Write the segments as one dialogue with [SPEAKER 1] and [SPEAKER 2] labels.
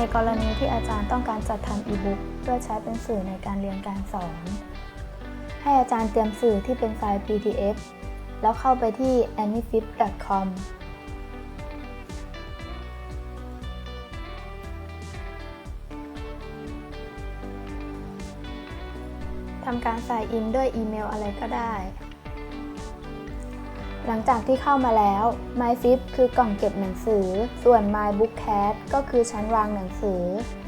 [SPEAKER 1] ในกรณีที่อาจารย์ต้องการจัดทำอีบุ๊กเพื่อใช้เป็นสื่อในการเรียนการสอน ให้อาจารย์เตรียมสื่อที่เป็นไฟล์ PDF แล้วเข้าไปที่ anyfip.com ทำการใส่อินด้วยอีเมลอะไรก็ได้ หลังจากที่เข้ามาแล้ว MyFib คือกล่องเก็บหนังสือ ส่วน MyBookCat ก็คือชั้นวางหนังสือ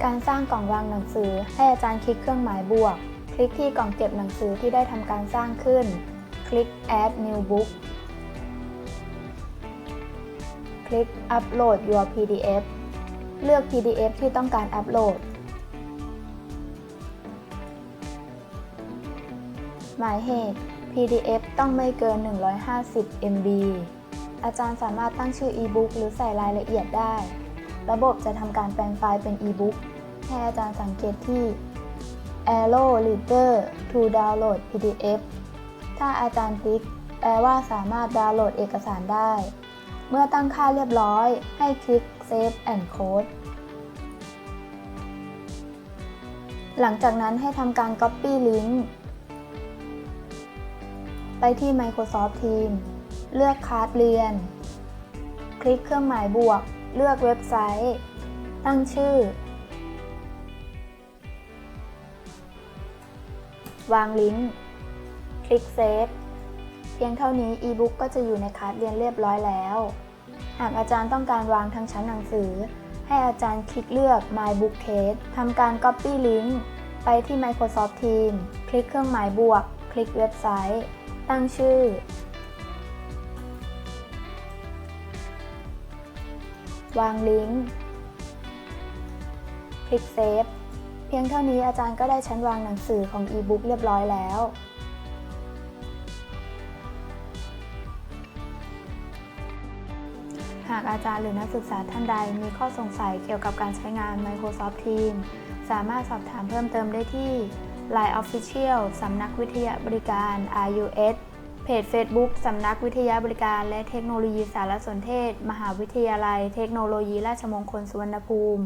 [SPEAKER 1] การสร้างกล่องวางหนังสือ ให้อาจารย์คลิกเครื่องหมายบวก คลิกที่กล่องเก็บหนังสือที่ได้ทำการสร้างขึ้น คลิก Add New Book คลิก Upload your PDF เลือก PDF ที่ต้องการอัปโหลด หมายเหตุ PDF ต้องไม่เกิน 150 MB อาจารย์สามารถตั้งชื่อ e-book หรือใส่รายละเอียดได้ ระบบจะทำการแปลงไฟล์เป็น e-book ให้อาจารย์สังเกตที่ Arrow Reader to download PDF ถ้าอาจารย์คลิกแปลว่าสามารถดาวน์โหลดเอกสารได้ เมื่อตั้งค่าเรียบร้อย ให้คลิก Save and Code หลังจากนั้นให้ทำการ Copy Link ไปที่ Microsoft Teams เลือกคาร์ดเรียน คลิกเครื่องหมายบวก เลือกเว็บไซต์ ตั้งชื่อ วางลิงก์ คลิกเซฟ เพียงเท่านี้อีบุ๊กก็จะอยู่ในคาร์ดเรียนเรียบร้อยแล้ว หากอาจารย์ต้องการวางทั้งชั้นหนังสือ ให้อาจารย์คลิกเลือก My Book Case ทำการ Copy Link ไปที่ Microsoft Teams คลิกเครื่องหมายบวก คลิกเว็บไซต์ ตั้งชื่อ วางลิงก์ คลิกเซฟ เพียงเท่านี้อาจารย์ก็ได้ชั้นวางหนังสือของอีบุ๊กเรียบร้อยแล้วหากอาจารย์หรือนักศึกษาท่านใดมีข้อสงสัยเกี่ยวกับการใช้งาน Microsoft Teams สามารถสอบถามเพิ่มเติมได้ที่ Line Official สำนักวิทยาบริการ RUS เพจ Facebook สำนักวิทยาบริการและเทคโนโลยีสารสนเทศ มหาวิทยาลัยเทคโนโลยีราชมงคลสุวรรณภูมิ